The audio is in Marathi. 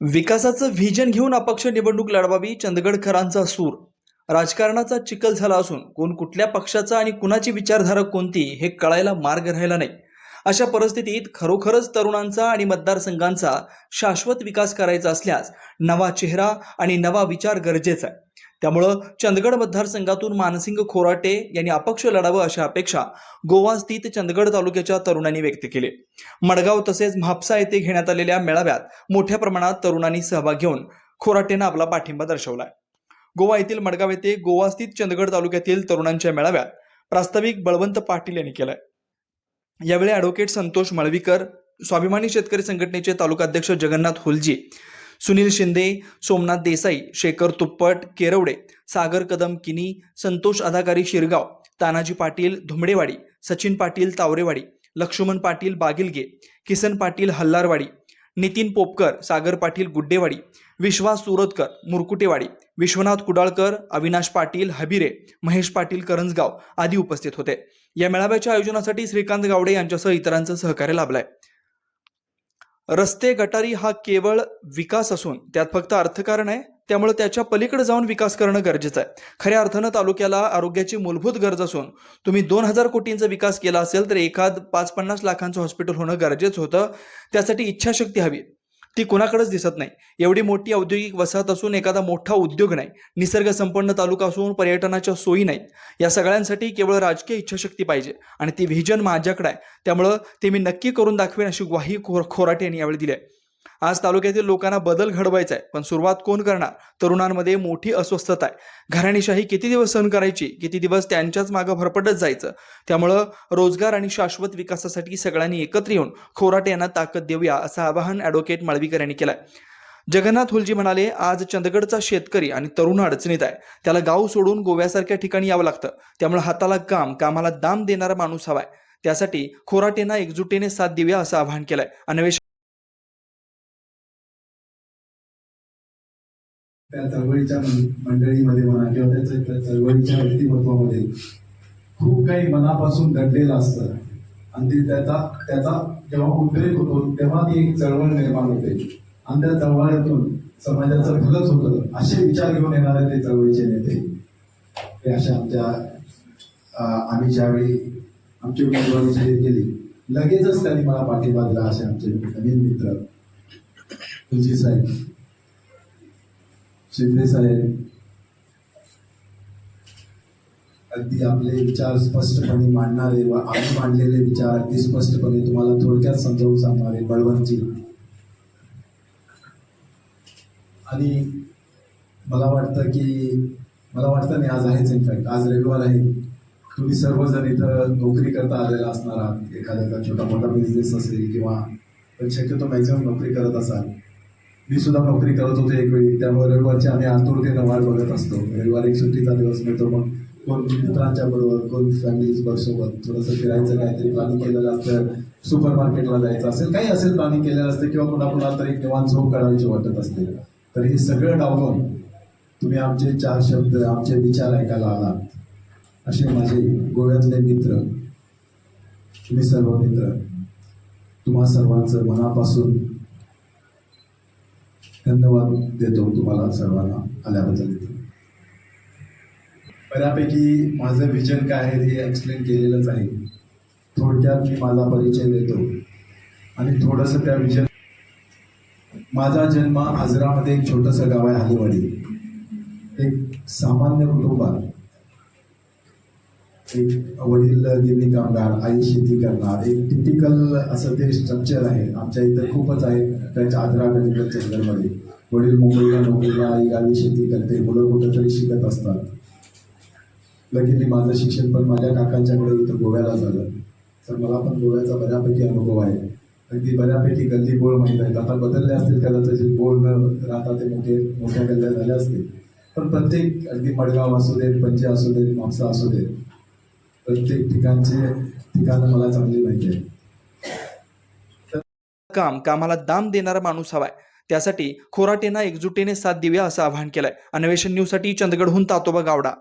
विकासाचं व्हिजन घेऊन अपक्ष निवडणूक लढवावी चंदगडकरांचा सूर. राजकारणाचा चिखल झाला असून कोण कुठल्या पक्षाचा आणि कुणाची विचारधारा कोणती हे कळायला मार्ग राहिला नाही. अशा परिस्थितीत खरोखरच तरुणांचा आणि मतदारसंघांचा शाश्वत विकास करायचा असल्यास नवा चेहरा आणि नवा विचार गरजेचा आहे. त्यामुळं चंदगड मतदारसंघातून मानसिंग खोराटे यांनी अपक्ष लढावं अशा अपेक्षा गोवा स्थित चंदगड तालुक्याच्या तरुणांनी व्यक्त केली. मडगाव तसेच म्हापसा येथे घेण्यात आलेल्या मेळाव्यात मोठ्या प्रमाणात तरुणांनी सहभाग घेऊन खोराटेनं आपला पाठिंबा दर्शवलाय गोवा येथील मडगाव येथे गोवा स्थित चंदगड तालुक्यातील तरुणांच्या मेळाव्यात प्रास्ताविक बळवंत पाटील यांनी केलाय. यावेळी ॲडव्होकेट संतोष मळवीकर स्वाभिमानी शेतकरी संघटनेचे तालुकाध्यक्ष जगन्नाथ हुलजी सुनील शिंदे सोमनाथ देसाई शेखर तुप्पट केरवडे सागर कदम किनी संतोष अधाकारी शिरगाव तानाजी पाटील धुमडेवाडी सचिन पाटील तावरेवाडी लक्ष्मण पाटील बागिलगे किसन पाटील हल्लारवाडी नितीन पोपकर सागर पाटील गुड्डेवाडी विश्वास सुरतकर मुरकुटेवाडी विश्वनाथ कुडाळकर अविनाश पाटील हबिरे महेश पाटील करंजगाव आदी उपस्थित होते. या मेळाव्याच्या आयोजनासाठी श्रीकांत गावडे यांच्यासह इतरांचं सहकार्य लाभलंय. रस्ते गटारी हा केवळ विकास असून त्यात फक्त अर्थकारण आहे त्यामुळे त्याच्या पलीकडे जाऊन विकास करणं गरजेचं आहे. खऱ्या अर्थानं तालुक्याला आरोग्याची मूलभूत गरज असून तुम्ही दोन हजार कोटींचा विकास केला असेल तर एखाद पाच पन्नास लाखांचं हॉस्पिटल होणं गरजेचं होतं. त्यासाठी इच्छाशक्ती हवी. ती कुणाकडेच दिसत नाही. एवढी मोठी औद्योगिक वसाहत असून एखादा मोठा उद्योग नाही. निसर्ग संपन्न तालुका असून पर्यटनाच्या सोयी नाहीत. या सगळ्यांसाठी केवळ राजकीय इच्छाशक्ती पाहिजे आणि ती व्हिजन माझ्याकडे आहे. त्यामुळं ते मी नक्की करून दाखवेन अशी ग्वाही खो खोराटे यांनी यावेळी दिली आहे. आज तालुक्यातील लोकांना बदल घडवायचा आहे पण सुरुवात कोण करणार? तरुणांमध्ये मोठी अस्वस्थता आहे. घराणीशाही किती दिवस सहन करायची? किती दिवस त्यांच्याच मागं भरपटत जायचं? त्यामुळं रोजगार आणि शाश्वत विकासासाठी सगळ्यांनी एकत्र येऊन खोराटे यांना ताकद देऊया असं आवाहन ॲडव्होकेट माळवीकर यांनी केलंय. जगन्नाथ हुलजी म्हणाले आज चंदगडचा शेतकरी आणि तरुण अडचणीत आहे. त्याला गाव सोडून गोव्यासारख्या ठिकाणी यावं लागतं. त्यामुळे हाताला काम कामाला दाम देणारा माणूस हवाय त्यासाठी खोराटेंना एकजुटीने साथ देऊया असं आवाहन केलंय. अन्वेष त्या चळवळीच्या मंडळीमध्ये म्हणा किंवा त्याच्या त्या चळवळीच्या व्यक्तिमत्वामध्ये खूप काही मनापासून दडलेलं असतं. आणि ते त्याचा त्याचा जेव्हा उद्रेक होतो तेव्हा ती एक चळवळ निर्माण होते. आणि त्या चळवळीतून समाजाचं भलंच होतं. असे विचार घेऊन येणारे ते चळवळीचे नेते. हे अशा आमच्या आम्ही ज्यावेळी आमची उमेदवारी जाहीर केली लगेचच त्यांनी मला पाठिंबा दिला असे आमचे नवीन मित्र. तुलजी साहेब शिंदे साहेब अगदी आपले विचार स्पष्टपणे मांडणारे व आम्ही मांडलेले विचार अगदी स्पष्टपणे तुम्हाला थोडक्यात समजावून सांगणारे बळवंतजी. आणि मला वाटतं की मला वाटतं नाही आज आहेच इनफॅक्ट आज रविवार आहे. तुम्ही सर्वजण इथं नोकरी करता आलेला असणार आहात. एखाद्याचा छोटा मोठा बिझनेस असेल किंवा पण शक्यतो मॅक्झिमम नोकरी करत असाल. मी सुद्धा नोकरी करत होते एक वेळी. त्यामुळे रविवारची आम्ही आतुरतेनं वाट बघत असतो. रविवार एक सुट्टीचा दिवस मिळतो मग कोण मित्रांच्या बरोबर कोण फॅमिली सोबत थोडंसं फिरायचं काहीतरी प्लॅनिंग केलेलं असतं सुपर मार्केटला जायचं असेल काही असेल प्लॅनिंग केलेलं असतं किंवा कुणा कुणाला तरी निवांत झोप काढायची वाटत असते. तर हे सगळं डावलून तुम्ही आमचे चार शब्द आमचे विचार ऐकायला आलात. असे माझे गोव्यातले मित्र तुम्ही सर्व मित्र तुम्हा सर्वांचं मनापासून धन्यवाद देतो तुम्हाला सर्वांना आल्याबद्दल. देतो बऱ्यापैकी माझं विजन काय आहे हे एक्सप्लेन केलेलंच आहे. थोडक्यात मी माझा परिचय देतो. आणि थोडंसं त्या विजन माझा जन्म आजरामध्ये एक छोटंसं गाव आहे हालीवाडी. एक सामान्य कुटुंबात. एक वडील गिरणी कामगार आई शेती करणार. एक टिपिकल असं ते स्ट्रक्चर आहे. आमच्या इथं खूपच आहे. त्याच्या आदराकडे गणित वडील मुंबईला नोकरीला आई गावी शेती करते. मुलं कुठंतरी शिकत असतात. लगेच माझं शिक्षण पण माझ्या काकांच्याकडे इथं गोव्याला झालं. तर मला पण गोव्याचा बऱ्यापैकी अनुभव आहे. अगदी बऱ्यापैकी गल्ली गोळ माहीत आहेत. आता बदलले असतील कदाचित जे गोळ न राहता ते मोठे मोठ्या गल्ल्या झाल्या असतील. पण प्रत्येक अगदी मडगाव असू देत पंचे असू देत म्हापसा असू देत प्रत्येक ठिकाणचे ठिकाणं मला चांगली माहिती आहे. काम कामाला दाम देणारा माणूस हवाय. त्यासाठी खोराटेना एकजुटीने साथ देऊया असं आवाहन केलंय. अन्वेषण न्यूजसाठी चंदगडहून तातोबा गावडा.